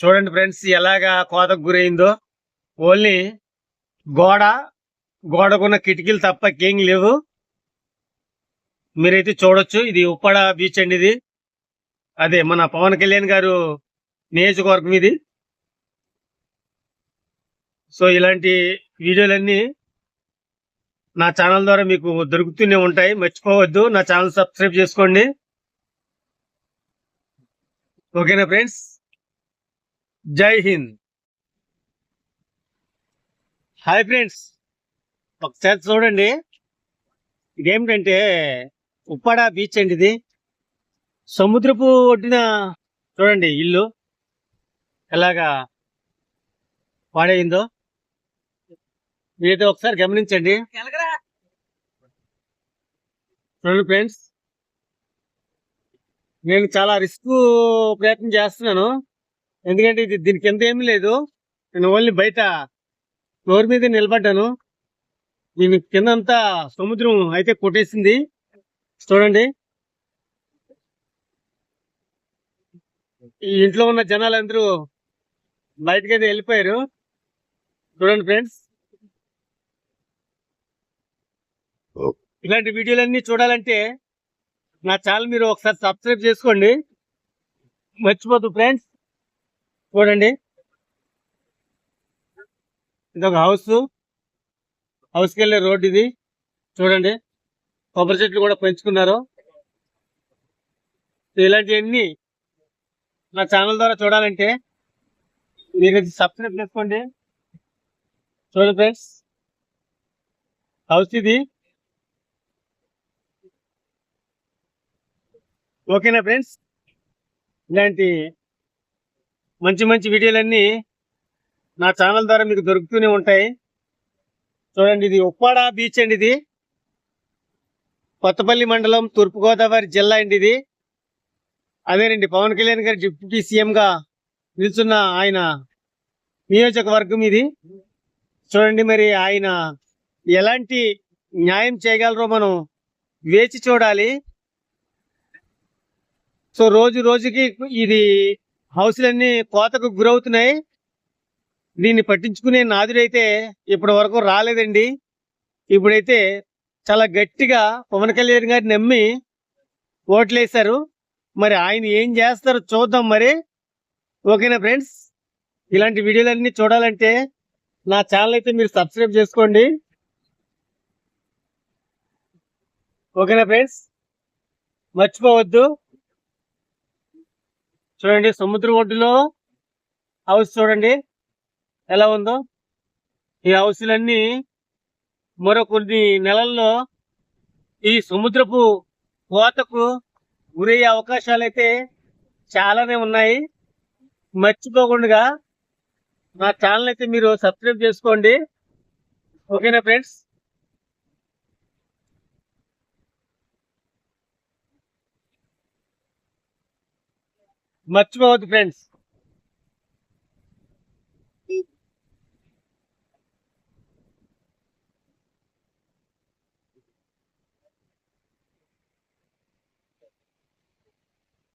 చూడండి ఫ్రెండ్స్ ఎలాగా కోతకు గురైందో. ఓన్లీ గోడ గోడకున్న కిటికీలు తప్ప కేం లేవు. మీరైతే చూడొచ్చు ఇది ఉప్పాడ బీచ్ అండి ఇది. అదే మన పవన్ కళ్యాణ్ గారు నియోజకవర్గం ఇది. సో ఇలాంటి వీడియోలన్నీ నా ఛానల్ ద్వారా మీకు దొరుకుతూనే ఉంటాయి. మర్చిపోవద్దు నా ఛానల్ సబ్స్క్రైబ్ చేసుకోండి. ఓకేనా ఫ్రెండ్స్? జై హింద్. Hi friends. ఒకసారి చూడండి. ఇదేమిటంటే ఉప్పాడ బీచ్ అండి ఇది. సముద్రపు ఒడ్డిన చూడండి ఇల్లు. ఎలాగా పాడైందో. మీరైతే ఒకసారి గమనించండి. చూడండి ఫ్రెండ్స్. నేను చాలా రిస్క్ ప్రయత్నం చేస్తున్నాను. ఎందుకంటే ఇది దీని కింద ఏమీ లేదు. నేను ఓన్లీ బయట ఫ్లోర్ మీద నిలబడ్డాను. దీని కింద అంతా సముద్రం అయితే కొట్టేసింది. చూడండి. ఈ ఇంట్లో ఉన్న జనాలందరూ బయటకి వెళ్ళిపోయారు. చూడండి ఫ్రెండ్స్. ఇలాంటి వీడియోలన్నీ చూడాలంటే నా ఛానల్ మీరు ఒకసారి సబ్స్క్రైబ్ చేసుకోండి. మర్చిపోదు ఫ్రెండ్స్. చూడండి. ఇది ఒక హౌస్. హౌస్కి వెళ్ళే రోడ్ ఇది. చూడండి. కొబ్బరి చెట్లు కూడా పెంచుకున్నారు. ఇలాంటివన్నీ నా ఛానల్ ద్వారా చూడాలంటే మీరు సబ్స్క్రైబ్ చేసుకోండి. చూడండి ఫ్రెండ్స్. హౌస్ ఇది. ఓకేనా ఫ్రెండ్స్? ఇలాంటి మంచి మంచి వీడియోలన్నీ నా ఛానల్ ద్వారా మీకు దొరుకుతూనే ఉంటాయి. చూడండి ఇది ఉప్పాడ బీచ్ అండి ఇది. కొత్తపల్లి మండలం తూర్పుగోదావరి జిల్లా అండి ఇది. అదేనండి పవన్ కళ్యాణ్ గారు డిప్యూటీ సీఎంగా నిలుచున్న నిల్చున్న ఆయన నియోజకవర్గం ఇది. చూడండి మరి ఆయన ఎలాంటి న్యాయం చేయగలరో మనం వేచి చూడాలి. సో రోజు రోజుకి ఇది హౌస్లన్నీ కోతకు గురవుతున్నాయి. దీన్ని పట్టించుకునే నాదుడైతే ఇప్పటి వరకు రాలేదండి. ఇప్పుడైతే చాలా గట్టిగా పవన్ కళ్యాణ్ గారిని నమ్మి ఓట్లేశారు. మరి ఆయన ఏం చేస్తారో చూద్దాం మరి. ఓకేనా ఫ్రెండ్స్? ఇలాంటి వీడియోలన్నీ చూడాలంటే నా ఛానల్ అయితే మీరు సబ్స్క్రైబ్ చేసుకోండి. ఓకేనా ఫ్రెండ్స్? మర్చిపోవద్దు. చూడండి సముద్ర ఒడ్డులో హౌస్ చూడండి. ఎలా ఉందో? ఈ హౌస్లన్నీ మరో కొన్ని నెలల్లో ఈ సముద్రపు కోతకు గురయ్యే అవకాశాలు అయితే చాలానే ఉన్నాయి. మర్చిపోకుండా నా ఛానల్ అయితే మీరు సబ్స్క్రైబ్ చేసుకోండి. ఓకేనా ఫ్రెండ్స్? మర్చిపోవద్దు ఫ్రెండ్స్